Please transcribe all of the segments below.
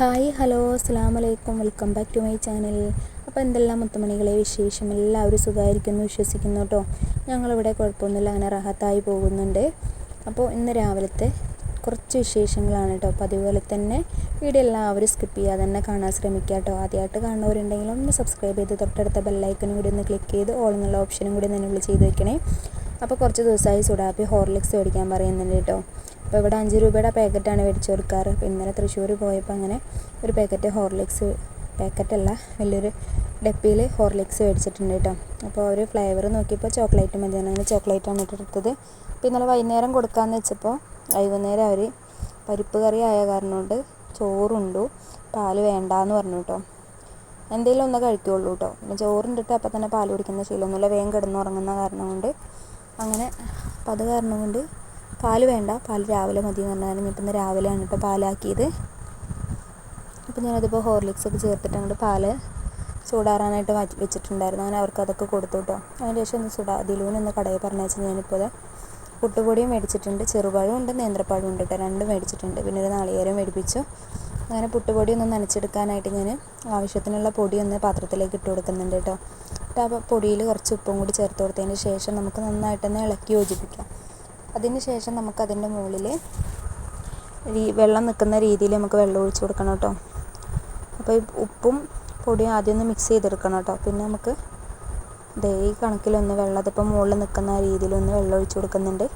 Hi hello അസ്സാം വലൈക്കും welcome back to my channel. അപ്പോൾ എന്തെല്ലാം മുത്തുമണികളെ വിശേഷം? എല്ലാവരും സുഖമായിരിക്കുന്നു വിശ്വസിക്കുന്നു കേട്ടോ ഞങ്ങളിവിടെ കുഴപ്പമൊന്നുമില്ല അങ്ങനെ റഹത്തായി പോകുന്നുണ്ട്. അപ്പോൾ ഇന്ന് രാവിലത്തെ കുറച്ച് വിശേഷങ്ങളാണ് കേട്ടോ അപ്പോൾ അതുപോലെ തന്നെ വീഡിയോ എല്ലാവരും സ്കിപ്പ് ചെയ്യാതെ തന്നെ കാണാൻ ശ്രമിക്കുക കേട്ടോ ആദ്യമായിട്ട് കാണുന്നവരുണ്ടെങ്കിൽ ഒന്ന് സബ്സ്ക്രൈബ് ചെയ്ത് തൊട്ടടുത്ത ബെല്ലൈക്കനും കൂടി ഒന്ന് ക്ലിക്ക് ചെയ്ത് ഓൾ എന്നുള്ള ഓപ്ഷനും കൂടി ഒന്ന് വിളിച്ച് ചെയ്ത് വെക്കണേ. അപ്പോൾ കുറച്ച് ദിവസമായി സുഡാപ്പി ഹോർലിക്സ് മേടിക്കാൻ പറയുന്നുണ്ട് കേട്ടോ അപ്പോൾ ഇവിടെ അഞ്ച് രൂപയുടെ പാക്കറ്റാണ് മേടിച്ച് കൊടുക്കാറ്. അപ്പോൾ ഇന്നലെ തൃശ്ശൂർ പോയപ്പോൾ അങ്ങനെ ഒരു പാക്കറ്റ് ഹോർലിക്സ് പാക്കറ്റല്ല വലിയൊരു ഡപ്പിയിൽ ഹോർലിക്സ് മേടിച്ചിട്ടുണ്ട് കേട്ടോ. അപ്പോൾ ഒരു ഫ്ലേവർ നോക്കിയപ്പോൾ ചോക്ലേറ്റ് മതി അങ്ങനെ ചോക്ലേറ്റാണ് ഇട്ടെടുത്തത് അപ്പോൾ ഇന്നലെ വൈകുന്നേരം കൊടുക്കാമെന്ന് വെച്ചപ്പോൾ വൈകുന്നേരം അവർ പരിപ്പ് കറി ആയ കാരണം കൊണ്ട് ചോറുണ്ടു പാൽ വേണ്ടാന്ന് പറഞ്ഞു കേട്ടോ. എന്തെങ്കിലും ഒന്ന് കഴിക്കുള്ളൂ കേട്ടോ. പിന്നെ ചോറുണ്ടിട്ട് അപ്പം തന്നെ പാൽ കുടിക്കുന്ന ശീലമൊന്നുമില്ല വേഗം കിടന്നുറങ്ങുന്ന കാരണം കൊണ്ട്. അങ്ങനെ അപ്പം അത് കാരണം കൊണ്ട് പാൽ വേണ്ട. പാൽ രാവിലെ മതി എന്ന് പറഞ്ഞാൽ ഇപ്പം ഇന്ന് രാവിലെയാണ് കേട്ടോ പാലാക്കിയത്. അപ്പം ഞാനതിപ്പോൾ ഹോർലിക്സ് ഒക്കെ ചേർത്തിട്ട് അങ്ങോട്ട് പാൽ ചൂടാറാനായിട്ട് വെച്ചിട്ടുണ്ടായിരുന്നു. അങ്ങനെ അവർക്ക് അതൊക്കെ കൊടുത്തു കേട്ടോ. അതിന് ശേഷം ഒന്ന് ചൂടാ ദിലൂനൊന്ന് കടയിൽ പറഞ്ഞയച്ച് ഞാനിപ്പോൾ പുട്ടുപൊടിയും മേടിച്ചിട്ടുണ്ട്. ചെറുപഴവും ഉണ്ട് നേന്ത്രപ്പഴം ഉണ്ട് കേട്ടോ. രണ്ടും മേടിച്ചിട്ടുണ്ട്. പിന്നെ ഒരു നാളികേരം മേടിപ്പിച്ചു. അങ്ങനെ പുട്ടുപൊടി ഒന്ന് നനച്ചെടുക്കാനായിട്ട് ഞാൻ ആവശ്യത്തിനുള്ള പൊടി ഒന്ന് പാത്രത്തിലേക്ക് ഇട്ട് കൊടുക്കുന്നുണ്ട് കേട്ടോ. അപ്പോൾ പൊടിയിൽ കുറച്ച് ഉപ്പും കൂടി ചേർത്ത് കൊടുത്തതിന് ശേഷം നമുക്ക് നന്നായിട്ടൊന്ന് ഇളക്കി യോജിപ്പിക്കാം. അതിന് ശേഷം നമുക്ക് അതിന്റെ മുകളിൽ വെള്ളം നിൽക്കുന്ന രീതിയിൽ നമുക്ക് വെള്ളം ഒഴിച്ച് കൊടുക്കണം കേട്ടോ. അപ്പോൾ ഉപ്പും പൊടിയും ആദ്യം ഒന്ന് മിക്സ് ചെയ്തെടുക്കണം കേട്ടോ. പിന്നെ നമുക്ക് ഈ കണക്കിലൊന്ന് വെള്ളം അതിപ്പോൾ മുകളിൽ നിൽക്കുന്ന രീതിയിലൊന്ന് വെള്ളം ഒഴിച്ച് കൊടുക്കുന്നുണ്ട്.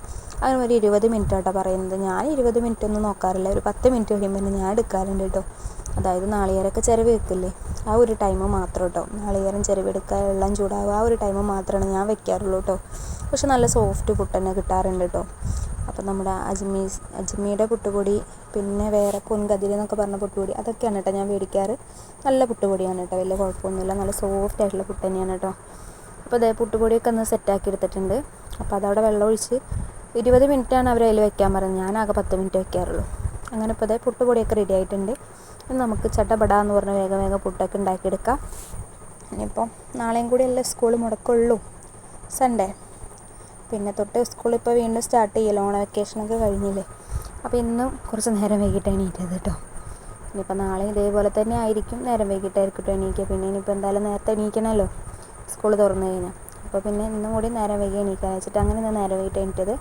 അങ്ങനെ ഒരു ഇരുപത് മിനിറ്റ് കേട്ടോ പറയുന്നത്. ഞാൻ ഇരുപത് മിനിറ്റ് ഒന്നും നോക്കാറില്ല. ഒരു പത്ത് മിനിറ്റ് കഴിയുമ്പോൾ ഞാൻ എടുക്കാറുണ്ട് കേട്ടോ. അതായത് നാളികേരമൊക്കെ ചിരവ് വെക്കില്ലേ? ആ ഒരു ടൈം മാത്രം കേട്ടോ നാളികേരം ചിരവെടുക്കാൻ വെള്ളം ചൂടാവുക. ആ ഒരു ടൈം മാത്രമാണ് ഞാൻ വെക്കാറുള്ളൂ കേട്ടോ പക്ഷെ നല്ല സോഫ്റ്റ് പുട്ട് തന്നെ കിട്ടാറുണ്ട് കേട്ടോ അപ്പം നമ്മുടെ അജ്മീസ് അജ്മിയുടെ പുട്ടുപൊടി പിന്നെ വേറെ പൊൻകതിരി എന്നൊക്കെ പറഞ്ഞ പുട്ടുപൊടി അതൊക്കെയാണ് കേട്ടോ ഞാൻ മേടിക്കാറ്. നല്ല പുട്ടുപൊടിയാണ് കേട്ടോ വലിയ കുഴപ്പമൊന്നുമില്ല. നല്ല സോഫ്റ്റ് ആയിട്ടുള്ള പുട്ട് തന്നെയാണ് കേട്ടോ അപ്പോൾ അതേ പുട്ടുപൊടിയൊക്കെ ഒന്ന് സെറ്റാക്കി എടുത്തിട്ടുണ്ട്. അപ്പോൾ അതവിടെ വെള്ളം ഒഴിച്ച് ഇരുപത് മിനിറ്റാണ് അവർ അതിൽ വെക്കാൻ പറഞ്ഞത്. ഞാനാകെ പത്ത് മിനിറ്റ് വെക്കാറുള്ളൂ. അങ്ങനെ ഇപ്പോൾ അതേ പുട്ടുപൊടിയൊക്കെ റെഡി ആയിട്ടുണ്ട്. നമുക്ക് ചട്ടപട എന്ന് പറഞ്ഞ വേഗം വേഗം പുട്ടൊക്കെ ഉണ്ടാക്കിയെടുക്കാം. ഇനിയിപ്പം നാളെയും കൂടി അല്ലേ സ്കൂൾ മുടക്കുള്ളൂ? സൺഡേ പിന്നെ തൊട്ട് സ്കൂൾ ഇപ്പോൾ വീണ്ടും സ്റ്റാർട്ട് ചെയ്യല്ലോ? ഓണ വെക്കേഷനൊക്കെ കഴിഞ്ഞില്ലേ? അപ്പോൾ ഇന്നും കുറച്ച് നേരം വൈകിട്ട് എണീറ്റത് കേട്ടോ. ഇനിയിപ്പോൾ നാളെ ഇതേപോലെ തന്നെ ആയിരിക്കും. നേരം വൈകിട്ടായിരിക്കും എണീക്കുക. പിന്നെ ഇനിയിപ്പോൾ എന്തായാലും നേരത്തെ എണീക്കണമല്ലോ സ്കൂൾ തുറന്നു കഴിഞ്ഞാൽ അപ്പോൾ പിന്നെ ഇന്നും കൂടി നേരം വൈകി എണീക്കാൻ വെച്ചിട്ട് അങ്ങനെ ഇന്ന് നേരം വൈകിട്ട് എണീറ്റത്.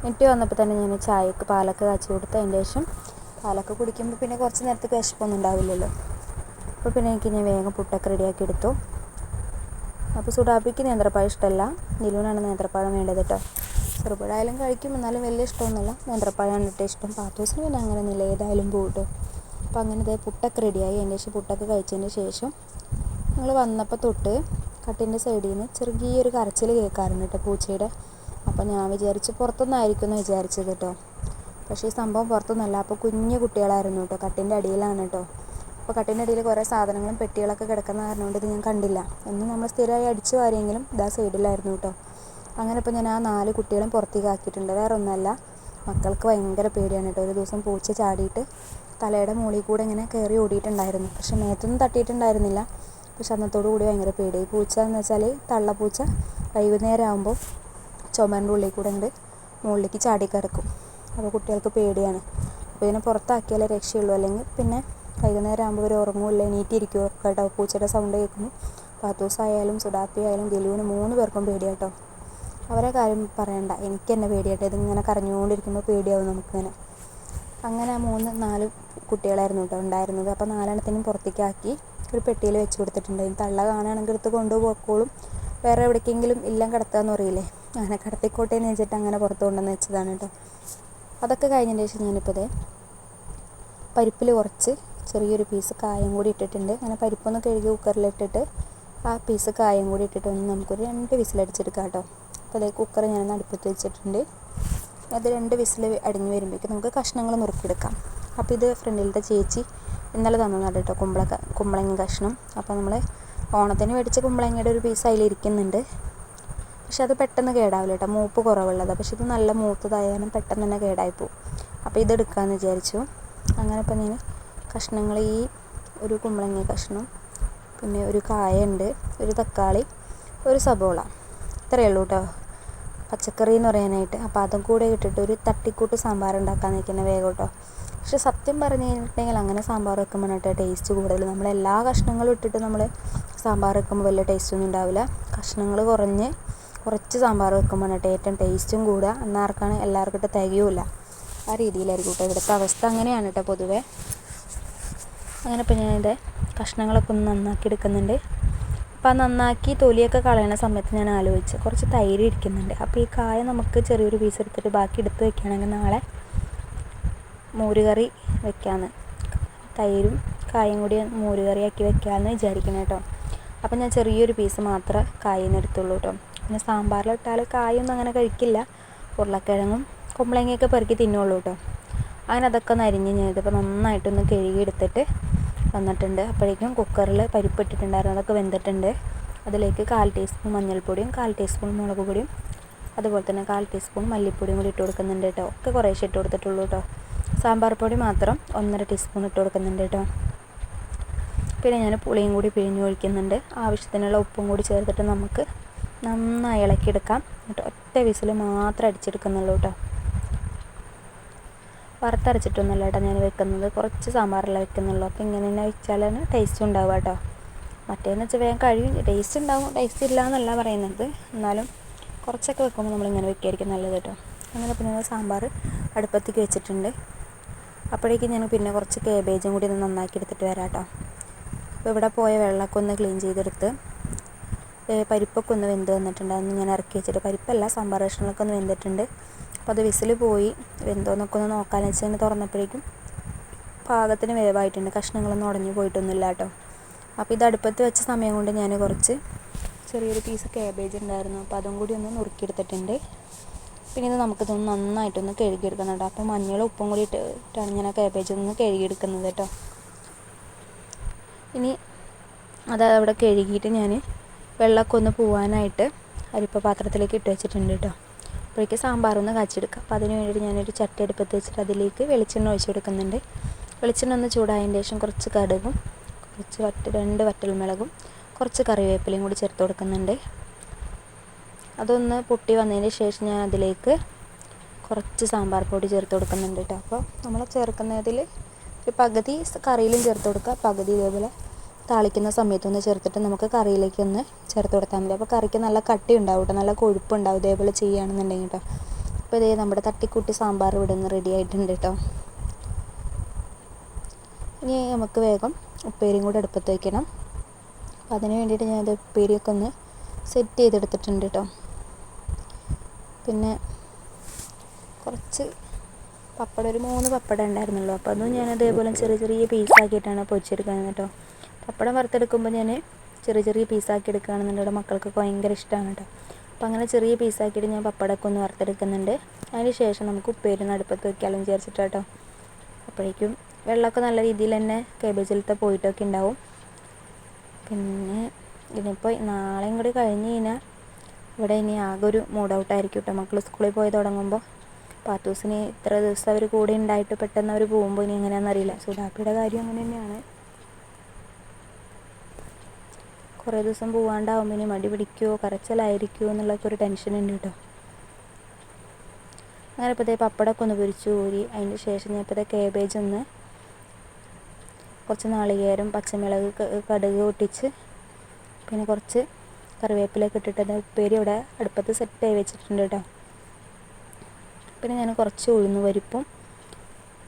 എണീറ്റ് വന്നപ്പോൾ തന്നെ ഞാൻ ചായക്ക് പാലൊക്കെ കാച്ചി കൊടുത്ത് അതിന്റെ ശേഷം പാലൊക്കെ കുടിക്കുമ്പോൾ പിന്നെ കുറച്ച് നേരത്തേക്ക് വിശപ്പൊന്നും ഉണ്ടാവില്ലല്ലോ. അപ്പോൾ പിന്നെ എനിക്ക് ഞാൻ വേഗം പുട്ടൊക്കെ റെഡിയാക്കി എടുത്തു. അപ്പോൾ സുഡാപ്പിക്ക് നേന്ത്രപ്പഴം ഇഷ്ടമല്ല. നിലുവിനാണ് നേന്ത്രപ്പഴം വേണ്ടത് കേട്ടോ. ചെറുപഴമായാലും കഴിക്കും എന്നാലും വലിയ ഇഷ്ടമൊന്നുമില്ല. നേന്ത്രപ്പഴമാണ് ഇട്ട് ഇഷ്ടം. പാത്തോസിന് പിന്നെ അങ്ങനെയൊന്നുമില്ല ഏതായാലും പോകട്ടോ അപ്പോൾ അങ്ങനെ ഇതേ പുട്ടൊക്കെ റെഡിയായി. അതിന്റെ ശേഷം പുട്ടൊക്കെ കഴിച്ചതിന് ശേഷം ഞങ്ങൾ വന്നപ്പോൾ തൊട്ട് കട്ടിന്റെ സൈഡിൽ നിന്ന് ചെറിയൊരു കരച്ചിൽ കേൾക്കാറുണ്ട് കേട്ടോ പൂച്ചയുടെ. അപ്പോൾ ഞാൻ വിചാരിച്ച് പുറത്തുനിന്നായിരിക്കും എന്ന് വിചാരിച്ചത് കേട്ടോ. പക്ഷേ ഈ സംഭവം പുറത്തുനിന്നല്ല അപ്പോൾ കുഞ്ഞു കുട്ടികളായിരുന്നു കേട്ടോ. കട്ടിന്റെ അടിയിലാണ് കേട്ടോ. അപ്പോൾ കട്ടിന്റെ അടിയിൽ കുറേ സാധനങ്ങളും പെട്ടികളൊക്കെ കിടക്കുന്ന കാരണം കൊണ്ട് ഇത് ഞാൻ കണ്ടില്ല. എന്നും നമ്മൾ സ്ഥിരമായി അടിച്ചു വാരിയെങ്കിലും ഇതാ സൈഡിലായിരുന്നു കേട്ടോ. അങ്ങനെ ഇപ്പോൾ ഞാൻ ആ നാല് കുട്ടികളും പുറത്തേക്ക് ആക്കിയിട്ടുണ്ട്. വേറെ ഒന്നല്ല മക്കൾക്ക് ഭയങ്കര പേടിയാണ് കേട്ടോ. ഒരു ദിവസം പൂച്ച ചാടിയിട്ട് തലയുടെ മുകളിൽ കൂടെ ഇങ്ങനെ കയറി ഓടിയിട്ടുണ്ടായിരുന്നു. പക്ഷെ മേത്തൊന്നും തട്ടിയിട്ടുണ്ടായിരുന്നില്ല. പക്ഷെ അന്നത്തോടു കൂടി ഭയങ്കര പേടി. പൂച്ച എന്ന് വെച്ചാൽ തള്ളപ്പൂച്ച വൈകുന്നേരം ആകുമ്പോൾ ചുമരിന്റെ ഉള്ളിൽ കൂടെ ഉണ്ട് മുകളിലേക്ക് ചാടി കിടക്കും അപ്പോൾ കുട്ടികൾക്ക് പേടിയാണ്. അപ്പോൾ ഇതിനെ പുറത്താക്കിയാലേ രക്ഷയുള്ളൂ. അല്ലെങ്കിൽ പിന്നെ വൈകുന്നേരം ആകുമ്പോൾ ഒരു ഉറങ്ങുമില്ല എണീറ്റിരിക്കുമോ കേട്ടോ പൂച്ചയുടെ സൗണ്ട് കേൾക്കുമ്പോൾ പാത്തൂസ് ആയാലും സുഡാപ്പി ആയാലും ഗലുവിന് മൂന്ന് പേർക്കും പേടിയാട്ടോ. അവരെ കാര്യം പറയണ്ട. എനിക്ക് തന്നെ പേടിയാട്ടോ. ഇതിങ്ങനെ കരഞ്ഞുകൊണ്ടിരിക്കുമ്പോൾ പേടിയാവും നമുക്കിങ്ങനെ. അങ്ങനെ മൂന്ന് നാല് കുട്ടികളായിരുന്നു കേട്ടോ ഉണ്ടായിരുന്നത്. അപ്പോൾ നാലെണ്ണത്തിനും പുറത്തേക്കാക്കി ഒരു പെട്ടിയിൽ വെച്ച് കൊടുത്തിട്ടുണ്ട്. തള്ള കാണുകയാണെങ്കിൽ എടുത്ത് കൊണ്ടുപോക്കോളും. വേറെ എവിടേക്കെങ്കിലും ഇല്ലം എന്ന് പറയില്ലേ? അങ്ങനെ കിടത്തിക്കോട്ടേന്ന് വെച്ചിട്ട് അങ്ങനെ പുറത്ത് കൊണ്ടുവന്ന് വെച്ചതാണ് കേട്ടോ. അതൊക്കെ കഴിഞ്ഞതിന് ശേഷം ഞാനിപ്പോൾ ഇതേ പരിപ്പിൽ കുറച്ച് ചെറിയൊരു പീസ് കായം കൂടി ഇട്ടിട്ടുണ്ട്. അങ്ങനെ പരിപ്പൊന്ന് കഴുകി കുക്കറിലിട്ടിട്ട് ആ പീസ് കായം കൂടി ഇട്ടിട്ട് ഒന്ന് നമുക്കൊരു രണ്ട് വിസിലടിച്ചെടുക്കാം കേട്ടോ. അപ്പോൾ അതേ കുക്കർ ഞാനൊന്ന് അടുപ്പത്ത് വെച്ചിട്ടുണ്ട്. അത് രണ്ട് വിസിൽ അടിഞ്ഞ് വരുമ്പോഴേക്കും നമുക്ക് കഷ്ണങ്ങൾ നുറുക്കിയെടുക്കാം. അപ്പോൾ ഇത് ഫ്രണ്ടിലത്തെ ചേച്ചി ഇന്നലെ തന്നതാണ് കേട്ടോ കുമ്പള കുമ്പളങ്ങ കഷ്ണം. അപ്പോൾ നമ്മൾ ഓണത്തിന് മേടിച്ച കുമ്പളങ്ങയുടെ ഒരു പീസ് അതിലിരിക്കുന്നുണ്ട്. പക്ഷെ അത് പെട്ടെന്ന് കേടാവില്ല കേട്ടോ. മൂപ്പ് കുറവുള്ളതാണ് പക്ഷെ ഇത് നല്ല മൂത്തതായാലും പെട്ടെന്ന് തന്നെ കേടായി പോകും അപ്പോൾ ഇതെടുക്കാമെന്ന് വിചാരിച്ചു. അങ്ങനെ ഇപ്പം ഞാൻ കഷ്ണങ്ങൾ ഈ ഒരു കുമ്പളങ്ങ കഷ്ണം പിന്നെ ഒരു കായുണ്ട് ഒരു തക്കാളി ഒരു സബോള. ഇത്രയേ ഉള്ളൂ കേട്ടോ. പച്ചക്കറി എന്ന് പറയാനായിട്ട്. അപ്പോൾ അതും കൂടെ ഇട്ടിട്ട് ഒരു തട്ടിക്കൂട്ട് സാമ്പാർ ഉണ്ടാക്കാൻ നിൽക്കുന്ന വേഗം കേട്ടോ. പക്ഷെ സത്യം പറഞ്ഞു കഴിഞ്ഞിട്ടുണ്ടെങ്കിൽ അങ്ങനെ സാമ്പാർ വെക്കുമ്പോൾ കേട്ടോ ടേസ്റ്റ് കൂടുതൽ. നമ്മൾ എല്ലാ കഷ്ണങ്ങളും ഇട്ടിട്ട് നമ്മൾ സാമ്പാർ വെക്കുമ്പോൾ വലിയ ടേസ്റ്റൊന്നും ഉണ്ടാവില്ല. കഷ്ണങ്ങൾ കുറഞ്ഞ് കുറച്ച് സാമ്പാർ വെക്കുമ്പോൾ കേട്ടോ ഏറ്റവും ടേസ്റ്റും കൂടുക. എന്നാർക്കാണ് എല്ലാവർക്കും ഇട്ട് തികയൂല. ആ രീതിയിലായിരിക്കും കേട്ടോ ഇവിടുത്തെ അവസ്ഥ അങ്ങനെയാണ് കേട്ടോ പൊതുവേ. അങ്ങനെ ഇപ്പം ഞാനിത് കഷ്ണങ്ങളൊക്കെ ഒന്ന് നന്നാക്കി എടുക്കുന്നുണ്ട്. അപ്പം നന്നാക്കി തൊലിയൊക്കെ കളയണ സമയത്ത് ഞാൻ ആലോചിച്ച് കുറച്ച് തൈര് ഇരിക്കുന്നുണ്ട്. അപ്പോൾ ഈ കായ നമുക്ക് ചെറിയൊരു പീസ് എടുത്തിട്ട് ബാക്കി എടുത്ത് വെക്കുകയാണെങ്കിൽ നാളെ മോരുകറി വെക്കാമെന്ന്. തൈരും കായും കൂടി മോരുകറിയാക്കി വെക്കാമെന്ന് വിചാരിക്കണം കേട്ടോ. അപ്പം ഞാൻ ചെറിയൊരു പീസ് മാത്രമേ കായെന്ന് എടുത്തുള്ളൂ കേട്ടോ. പിന്നെ സാമ്പാറിലിട്ടാൽ കായൊന്നും അങ്ങനെ കഴിക്കില്ല. ഉരുളക്കിഴങ്ങും കുമ്പളങ്ങയൊക്കെ പെറുക്കി തിന്നുള്ളൂ കേട്ടോ. അങ്ങനെ അതൊക്കെ ഒന്ന് അരിഞ്ഞ് ഞാൻ ഇതിപ്പോൾ നന്നായിട്ടൊന്ന് കഴുകി എടുത്തിട്ട് വന്നിട്ടുണ്ട്. അപ്പോഴേക്കും കുക്കറിൽ പരിപ്പ് ഇട്ടിട്ടുണ്ടായിരുന്നു അതൊക്കെ വെന്തിട്ടുണ്ട്. അതിലേക്ക് കാൽ ടീസ്പൂൺ മഞ്ഞൾപ്പൊടിയും കാൽ ടീസ്പൂൺ മുളക് പൊടിയും അതുപോലെ തന്നെ കാൽ ടീസ്പൂൺ മല്ലിപ്പൊടിയും കൂടി ഇട്ട് കൊടുക്കുന്നുണ്ട് കേട്ടോ. ഒക്കെ കുറേശ്ശെ ഇട്ട് കൊടുത്തിട്ടുള്ളൂ കേട്ടോ. സാമ്പാർ പൊടി മാത്രം ഒന്നര ടീസ്പൂൺ ഇട്ട് കൊടുക്കുന്നുണ്ട് കേട്ടോ. പിന്നെ ഞാൻ പുളിയും കൂടി പിഴിഞ്ഞ് ഒഴിക്കുന്നുണ്ട്. ആവശ്യത്തിനുള്ള ഉപ്പും കൂടി ചേർത്തിട്ട് നമുക്ക് നന്നായി ഇളക്കിയെടുക്കാം. എന്നിട്ട് ഒറ്റ വിസിൽ മാത്രം അടിച്ചെടുക്കുന്നുള്ളൂ കേട്ടോ വറുത്തരച്ചിട്ടൊന്നുമല്ല കേട്ടോ ഞാൻ വെക്കുന്നത്. കുറച്ച് സാമ്പാറല്ല വെക്കുന്നുള്ളൂ. അപ്പോൾ ഇങ്ങനെ തന്നെ വെച്ചാലാണ് ടേസ്റ്റ് ഉണ്ടാവുക കേട്ടോ മറ്റേന്ന് വെച്ചാൽ വേഗം കഴിയും. ടേസ്റ്റ് ഉണ്ടാവും. ടേസ്റ്റ് ഇല്ല എന്നല്ല പറയുന്നത്. എന്നാലും കുറച്ചൊക്കെ വെക്കുമ്പോൾ നമ്മളിങ്ങനെ വെക്കുകയായിരിക്കും നല്ലത് കേട്ടോ അങ്ങനെ പിന്നെ സാമ്പാർ അടുപ്പത്തേക്ക് വെച്ചിട്ടുണ്ട്. അപ്പോഴേക്കും ഞാൻ പിന്നെ കുറച്ച് കേബേജും കൂടി ഒന്ന് നന്നാക്കി എടുത്തിട്ട് വരാം കേട്ടോ അപ്പോൾ ഇവിടെ പോയ വെള്ളമൊക്കെ ഒന്ന് ക്ലീൻ ചെയ്തെടുത്ത് പരിപ്പൊക്കെ ഒന്ന് വെന്ത് വന്നിട്ടുണ്ട്. അതൊന്ന് ഞാൻ ഇറക്കി വെച്ചിട്ട് പരിപ്പല്ല സാമ്പാർ കഷ്ണങ്ങളൊക്കെ ഒന്ന് വെന്തിട്ടുണ്ട്. അപ്പോൾ അത് വിസിൽ പോയി. വെന്തോന്നൊക്കെ ഒന്ന് നോക്കാമെന്ന് വെച്ചാൽ തുറന്നപ്പോഴേക്കും പാകത്തിന് വേവായിട്ടുണ്ട്. കഷ്ണങ്ങളൊന്നും ഉടഞ്ഞു പോയിട്ടൊന്നുമില്ല കേട്ടോ. അപ്പോൾ ഇത് അടുപ്പത്ത് വെച്ച സമയം കൊണ്ട് ഞാൻ കുറച്ച് ചെറിയൊരു പീസ് കാബേജ് ഉണ്ടായിരുന്നു. അപ്പോൾ അതും കൂടി ഒന്ന് നുറുക്കിയെടുത്തിട്ടുണ്ട്. പിന്നെ ഇത് നമുക്കിതൊന്ന് നന്നായിട്ടൊന്ന് കഴുകിയെടുക്കുന്നുണ്ട് അപ്പോൾ മഞ്ഞളും ഉപ്പും കൂടി ഇട്ടിട്ടാണ് ഞാൻ ആ കാബേജ് ഒന്ന് കഴുകിയെടുക്കുന്നത് കേട്ടോ. ഇനി അത് അവിടെ കഴുകിയിട്ട് ഞാൻ വെള്ളമൊക്കെ ഒന്ന് പോവാനായിട്ട് അരിപ്പ പാത്രത്തിലേക്ക് ഇട്ട് വെച്ചിട്ടുണ്ട് കേട്ടോ അപ്പോഴേക്ക് സാമ്പാറൊന്ന് കാച്ചെടുക്കാം അപ്പോൾ അതിന് വേണ്ടിയിട്ട് ഞാനൊരു ചട്ടി അടുപ്പത്ത് വെച്ചിട്ട് അതിലേക്ക് വെളിച്ചെണ്ണ ഒഴിച്ചു കൊടുക്കുന്നുണ്ട്. വെളിച്ചെണ്ണ ഒന്ന് ചൂടായതിന് ശേഷം കുറച്ച് കടുകും കുറച്ച് വറ്റ രണ്ട് വറ്റൽമുളകും കുറച്ച് കറിവേപ്പിലയും കൂടി ചേർത്ത് കൊടുക്കുന്നുണ്ട്. അതൊന്ന് പൊട്ടി വന്നതിന് ശേഷം ഞാൻ അതിലേക്ക് കുറച്ച് സാമ്പാർ പൊടി ചേർത്ത് കൊടുക്കുന്നുണ്ട് കേട്ടോ അപ്പോൾ നമ്മൾ ചേർക്കുന്നതിൽ ഒരു പകുതി കറിയിലും ചേർത്ത് കൊടുക്കുക പകുതി ഇതേപോലെ താളിക്കുന്ന സമയത്തൊന്ന് ചേർത്തിട്ട് നമുക്ക് കറിയിലേക്ക് ഒന്ന് ചേർത്ത് കൊടുത്താൽ മതി. അപ്പോൾ കറിക്ക് നല്ല കട്ടി ഉണ്ടാവും കേട്ടോ. നല്ല കൊഴുപ്പുണ്ടാവും ഇതേപോലെ ചെയ്യുകയാണെന്നുണ്ടെങ്കിൽ കേട്ടോ. അപ്പോൾ ഇതേ നമ്മുടെ തട്ടിക്കൂട്ടി സാമ്പാർ ഇവിടെ നിന്ന് റെഡി ആയിട്ടുണ്ട് കേട്ടോ. ഇനി നമുക്ക് വേഗം ഉപ്പേരിയും കൂടെ അടുപ്പത്ത് വയ്ക്കണം അപ്പോൾ അതിന് വേണ്ടിയിട്ട് ഞാനത് ഉപ്പേരിയൊക്കെ ഒന്ന് സെറ്റ് ചെയ്തെടുത്തിട്ടുണ്ട് കേട്ടോ. പിന്നെ കുറച്ച് പപ്പടം ഒരു മൂന്ന് പപ്പടം ഉണ്ടായിരുന്നുള്ളൂ. അപ്പോൾ അതും ഞാൻ അതേപോലെ ചെറിയ ചെറിയ പീസാക്കിയിട്ടാണ് പൊരിച്ചെടുക്കുന്നത് കേട്ടോ. പപ്പടം വറുത്തെടുക്കുമ്പോൾ ഞാൻ ചെറിയ ചെറിയ പീസാക്കി എടുക്കുകയാണെന്നുണ്ടെങ്കിൽ മക്കൾക്കൊക്കെ ഭയങ്കര ഇഷ്ടമാണ് കേട്ടോ. അപ്പോൾ അങ്ങനെ ചെറിയ പീസാക്കിയിട്ട് ഞാൻ പപ്പടമൊക്കെ ഒന്ന് വറുത്തെടുക്കുന്നുണ്ട്. അതിന് ശേഷം നമുക്ക് ഉപ്പേരി അടുപ്പത്ത് വെക്കാമെന്ന് വിചാരിച്ചിട്ട് കേട്ടോ. അപ്പോഴേക്കും വെള്ളമൊക്കെ നല്ല രീതിയിൽ തന്നെ കേബേജിലത്തെ പോയിട്ടൊക്കെ ഉണ്ടാവും. പിന്നെ ഇനിയിപ്പോൾ നാളെയും കൂടി കഴിഞ്ഞ് കഴിഞ്ഞാൽ ഇവിടെ ഇനി ആകെ ഒരു മൂഡ് ഔട്ടായിരിക്കും കേട്ടോ. മക്കൾ സ്കൂളിൽ പോയി തുടങ്ങുമ്പോൾ പാത്തൂസിന് ഇത്ര ദിവസം അവർ കൂടെ ഉണ്ടായിട്ട് പെട്ടെന്ന് അവർ പോകുമ്പോൾ ഇനി എങ്ങനെയാണെന്നറിയില്ല സുഡാപ്പിയുടെ കാര്യം അങ്ങനെ തന്നെയാണ്. കുറേ ദിവസം പോവാണ്ടാവുമ്പോൾ ഇനി മടി പിടിക്കുമോ കരച്ചിലായിരിക്കുമോ എന്നുള്ളൊക്കെ ഒരു ടെൻഷൻ ഉണ്ട് കേട്ടോ അങ്ങനെ ഇപ്പോൾ പപ്പടമൊക്കെ ഒന്ന് പൊരിച്ചു കോരി അതിന്റെ ശേഷം ഞാൻ ഇപ്പോൾ കേബേജ് ഒന്ന് കുറച്ച് നാളികേരം പച്ചമുളക് കടുക് പൊട്ടിച്ച് പിന്നെ കുറച്ച് കറിവേപ്പിലൊക്കെ ഇട്ടിട്ട് ഉപ്പേരി ഇവിടെ അടുപ്പത്ത് സെറ്റ് ആയി വെച്ചിട്ടുണ്ട് കേട്ടോ പിന്നെ ഞാൻ കുറച്ച് ഉഴുന്ന് പരിപ്പും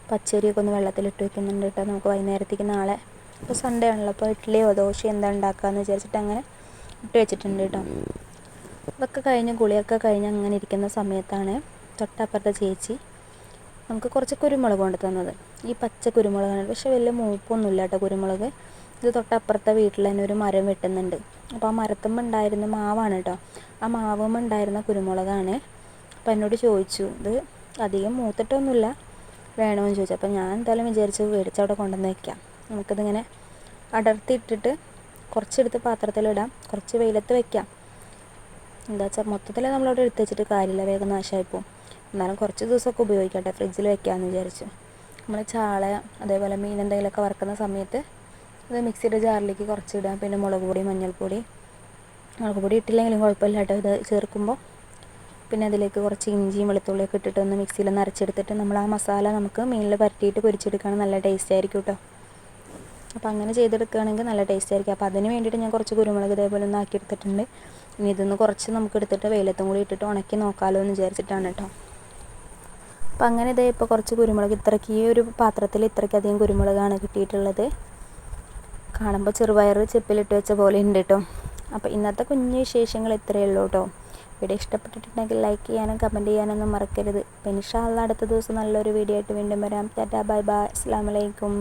പച്ചരിയൊക്കെ ഒന്ന് വെള്ളത്തിലിട്ട് വെക്കുന്നുണ്ട് കേട്ടോ നമുക്ക് വൈകുന്നേരത്തേക്ക് നാളെ ഇപ്പോൾ സൺഡേ ആണല്ലോ. അപ്പോൾ ഇഡ്ഡലിയോ ദോശയോ എന്താ ഉണ്ടാക്കാമെന്ന് വിചാരിച്ചിട്ട് അങ്ങനെ ഇട്ട് വെച്ചിട്ടുണ്ട് കേട്ടോ. ഇതൊക്കെ കഴിഞ്ഞ് ഗുളിയൊക്കെ കഴിഞ്ഞ് അങ്ങനെ ഇരിക്കുന്ന സമയത്താണ് തൊട്ടപ്പുറത്തെ ചേച്ചി നമുക്ക് കുറച്ച് കുരുമുളക് കൊണ്ട് തന്നത്. ഈ പച്ച കുരുമുളകാണ്. പക്ഷേ വലിയ മൂപ്പൊന്നുമില്ല കേട്ടോ കുരുമുളക്. ഇത് തൊട്ടപ്പുറത്തെ വീട്ടിൽ തന്നെ ഒരു മരം വെട്ടുന്നുണ്ട്. അപ്പോൾ ആ മരത്തുമ്പോൾ ഉണ്ടായിരുന്ന മാവാണ് കേട്ടോ. ആ മാവുമ്പോൾ ഉണ്ടായിരുന്ന കുരുമുളകാണ്. അപ്പോൾ എന്നോട് ചോദിച്ചു ഇത് അധികം മൂത്തിട്ടൊന്നുമില്ല. വേണമെന്ന് ചോദിച്ചു. അപ്പോൾ ഞാൻ എന്തായാലും വിചാരിച്ചു മേടിച്ച് അവിടെ കൊണ്ടുവന്ന് വയ്ക്കാം നമുക്കിതിങ്ങനെ അടർത്തിയിട്ടിട്ട് കുറച്ചെടുത്ത് പാത്രത്തിലിടാം. കുറച്ച് വെയിലത്ത് വെക്കാം. എന്താ വെച്ചാൽ മൊത്തത്തിൽ നമ്മളവിടെ എടുത്ത് വെച്ചിട്ട് കാര്യമില്ല. വേഗം നാശമായിപ്പോവും എന്നാലും കുറച്ച് ദിവസമൊക്കെ ഉപയോഗിക്കട്ടെ. ഫ്രിഡ്ജിൽ വെക്കാമെന്ന് വിചാരിച്ചു. നമ്മൾ ചാള അതേപോലെ മീൻ എന്തെങ്കിലുമൊക്കെ വറുക്കുന്ന സമയത്ത് അത് മിക്സിയുടെ ജാറിലേക്ക് കുറച്ച് ഇടാം പിന്നെ മുളക് പൊടി മഞ്ഞൾപ്പൊടി മുളക് പൊടി ഇട്ടില്ലെങ്കിലും കുഴപ്പമില്ല കേട്ടോ. ഇത് ചേർക്കുമ്പോൾ പിന്നെ അതിലേക്ക് കുറച്ച് ഇഞ്ചിയും വെളുത്തുള്ളിയൊക്കെ ഇട്ടിട്ട് ഒന്ന് മിക്സിയിൽ ഒന്ന് അരച്ചെടുത്തിട്ട് നമ്മൾ ആ മസാല നമുക്ക് മീനിൽ പരട്ടിയിട്ട് പൊരിച്ചെടുക്കുകയാണെങ്കിൽ നല്ല ടേസ്റ്റ് ആയിരിക്കും കേട്ടോ. അപ്പോൾ അങ്ങനെ ചെയ്തെടുക്കുകയാണെങ്കിൽ നല്ല ടേസ്റ്റ് ആയിരിക്കും. അപ്പോൾ അതിന് വേണ്ടിയിട്ട് ഞാൻ കുറച്ച് കുരുമുളക് ഇതേപോലെ ഒന്ന് ആക്കി എടുത്തിട്ടുണ്ട് ഇനി ഇതൊന്ന് കുറച്ച് നമുക്ക് എടുത്തിട്ട് വെയിലത്തും കൂടി ഇട്ടിട്ട് ഉണക്കി നോക്കാമല്ലോ എന്ന് വിചാരിച്ചിട്ടാണ് കേട്ടോ. അപ്പോൾ അങ്ങനെ ഇതേ ഇപ്പോൾ കുറച്ച് കുരുമുളക് ഇത്രയ്ക്ക് ഈ ഒരു പാത്രത്തിൽ ഇത്രയ്ക്കധികം കുരുമുളകാണ് കിട്ടിയിട്ടുള്ളത്. കാണുമ്പോൾ ചെറുപയർ ചെപ്പിലിട്ട് വെച്ച പോലെ ഉണ്ട് കേട്ടോ. അപ്പോൾ ഇന്നത്തെ കുഞ്ഞു വിശേഷങ്ങൾ ഇത്രയേ ഉള്ളൂ കേട്ടോ. വീഡിയോ ഇഷ്ടപ്പെട്ടിട്ടുണ്ടെങ്കിൽ ലൈക്ക് ചെയ്യാനും കമന്റ് ചെയ്യാനൊന്നും മറക്കരുത്. പിന്നെ ഇൻഷാല്ല അടുത്ത ദിവസം നല്ലൊരു വീഡിയോ ആയിട്ട് വീണ്ടും വരാം. ടാറ്റാ ബൈ ബൈ അസ്സാം വലൈക്കും